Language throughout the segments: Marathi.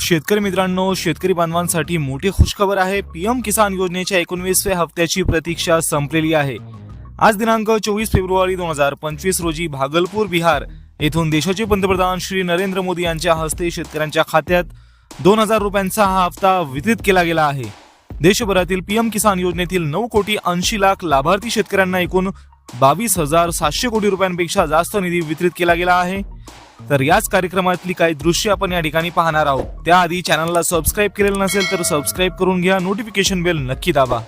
शेतकरी मित्रांनो शेतकरी बांधवांसाठी मोठी खुशखबर आहे. पीएम किसान योजनेच्या एकोणवीसव्या हप्त्याची प्रतीक्षा संपलेली आहे. आज दिनांक चोवीस फेब्रुवारी दोन हजार पंचवीस रोजी भागलपूर बिहार येथून देशाचे पंतप्रधान श्री नरेंद्र मोदी यांच्या हस्ते शेतकऱ्यांच्या खात्यात दोन हजार रुपयांचा हा हप्ता वितरित केला गेला आहे. देशभरातील पीएम किसान योजनेतील नऊ कोटी ऐंशी लाख लाभार्थी शेतकऱ्यांना एकूण बावीस हजार सातशे कोटी रुपयांपेक्षा जास्त निधी वितरित केला गेला आहे. तर याच कार्यक्रमातली काही दृश्य आपण या ठिकाणी पाहणार आहोत. त्याआधी चॅनलला सबस्क्राईब केलेलं नसेल तर सबस्क्राईब करून घ्या. नोटिफिकेशन बेल नक्की दाबा.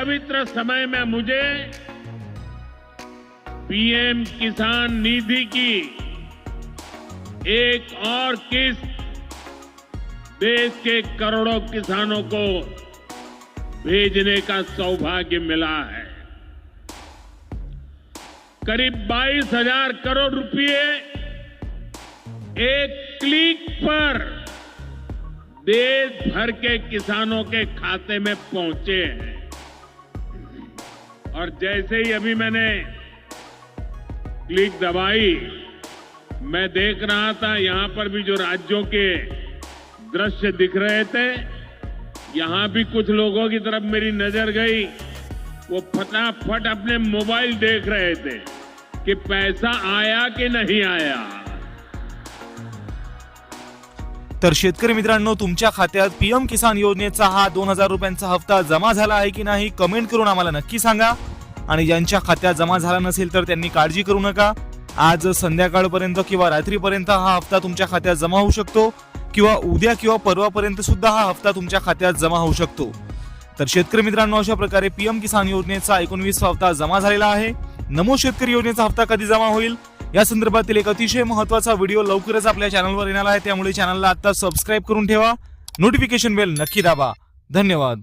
पवित्र समय में मुझे पीएम किसान निधि की एक और किस्त देश के करोड़ों किसानों को भेजने का सौभाग्य मिला है। करीब बाईस हज़ार करोड़ रुपए एक क्लिक पर देश भर के किसानों के खाते में पहुँचे हैं। और जैसे ही अभी मैंने क्लिक दबाई, मैं देख रहा था यहाँ पर भी जो राज्यों के दृश्य दिख रहे थे, यहाँ भी कुछ लोगों की तरफ़ मेरी नज़र गई। वो फटाफट अपने मोबाइल देख रहे थे कि पैसा आया कि नहीं आया। तर शेतकरी मित्रांनो तुमच्या खात्यात पीएम किसान योजनेचा हा दोन हजार रुपयांचा हप्ता जमा झाला आहे की नाही कमेंट करून आम्हाला नक्की सांगा. आणि ज्यांच्या खात्यात जमा झाला नसेल तर त्यांनी काळजी करू नका. आज संध्याकाळपर्यंत किंवा रात्रीपर्यंत हा हप्ता तुमच्या खात्यात जमा होऊ शकतो किंवा उद्या किंवा परवापर्यंत सुद्धा हा हप्ता तुमच्या खात्यात जमा होऊ शकतो. तर शेतकरी मित्रांनो अशा प्रकारे पीएम किसान योजनेचा एकोणवीस हप्ता जमा झालेला आहे. नमो शेतकरी योजनेचा हप्ता कधी जमा होईल? या संदर्भातील एक अतिशय महत्त्वाचा व्हिडिओ लवकरच आपल्या चॅनलवर येणार आहे. त्यामुळे चॅनलला आता सबस्क्राईब करून ठेवा. नोटिफिकेशन बेल नक्की दाबा. धन्यवाद.